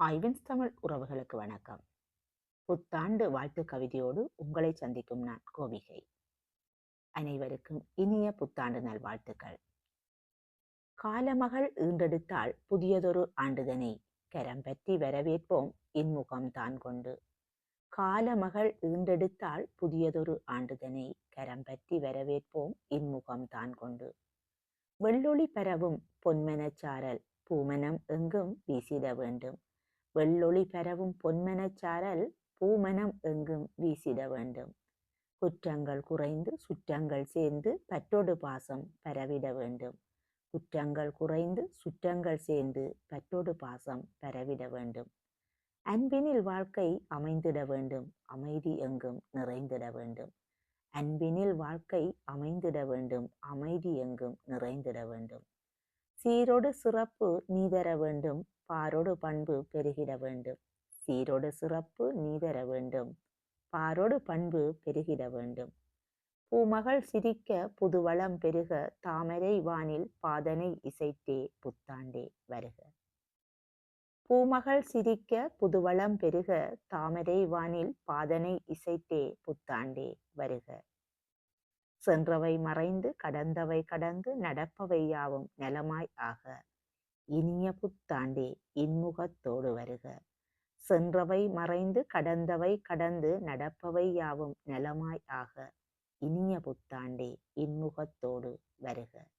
ஐவின்ஸ் தமிழ் உறவுகளுக்கு வணக்கம். புத்தாண்டு வாழ்த்து கவிதையோடு உங்களை சந்திக்கும் நான் கோவிகை. அனைவருக்கும் இனிய புத்தாண்டு நல்வாழ்த்துக்கள். காலமகள் ஈண்டெடுத்தால் புதியதொரு ஆண்டுதனை கரம் பற்றி வரவேற்போம் இன்முகம் தான் கொண்டு. காலமகள் ஈண்டெடுத்தால் புதியதொரு ஆண்டுதனை கரம் பற்றி வரவேற்போம் இன்முகம் தான் கொண்டு. வெள்ளொளி பரவும் பொன்மனச்சாரல் பூமனம் எங்கும் வீசிட வேண்டும். வெள்ளொளி பரவும் பொன்மனச்சாரல் பூமனம் எங்கும் வீசிட வேண்டும். குற்றங்கள் குறைந்து சுற்றங்கள் சேர்ந்து பற்றோடு பாசம் பரவிட வேண்டும். குற்றங்கள் குறைந்து சுற்றங்கள் சேர்ந்து பற்றோடு பாசம் பரவிட வேண்டும். அன்பினில் வாழ்க்கை அமைந்திட வேண்டும். அமைதி எங்கும் நிறைந்திட வேண்டும். அன்பினில் வாழ்க்கை அமைந்திட வேண்டும். அமைதி எங்கும் நிறைந்திட வேண்டும். சீரோடு சிறப்பு நீதர வேண்டும் பாரோடு பண்பு பெருகிட வேண்டும். சீரோடு சிறப்பு நீதர வேண்டும் பாரோடு பண்பு பெருகிட வேண்டும். பூமகள் சிரிக்க புதுவளம் பெருக தாமரை வானில் பாதனை இசைத்தே புத்தாண்டே வருக. பூமகள் சிரிக்க புதுவளம் பெருக தாமரை வானில் பாதனை இசைத்தே புத்தாண்டே வருக. சென்றவை மறைந்து கடந்தவை கடந்து நடப்பவை யாவும் நலமாய் ஆக. இனிய புத்தாண்டே இன்முகத்தோடு வருக. சென்றவை மறைந்து கடந்தவை கடந்து நடப்பவை யாவும் நலமாய் ஆக. இனிய புத்தாண்டே இன்முகத்தோடு வருக.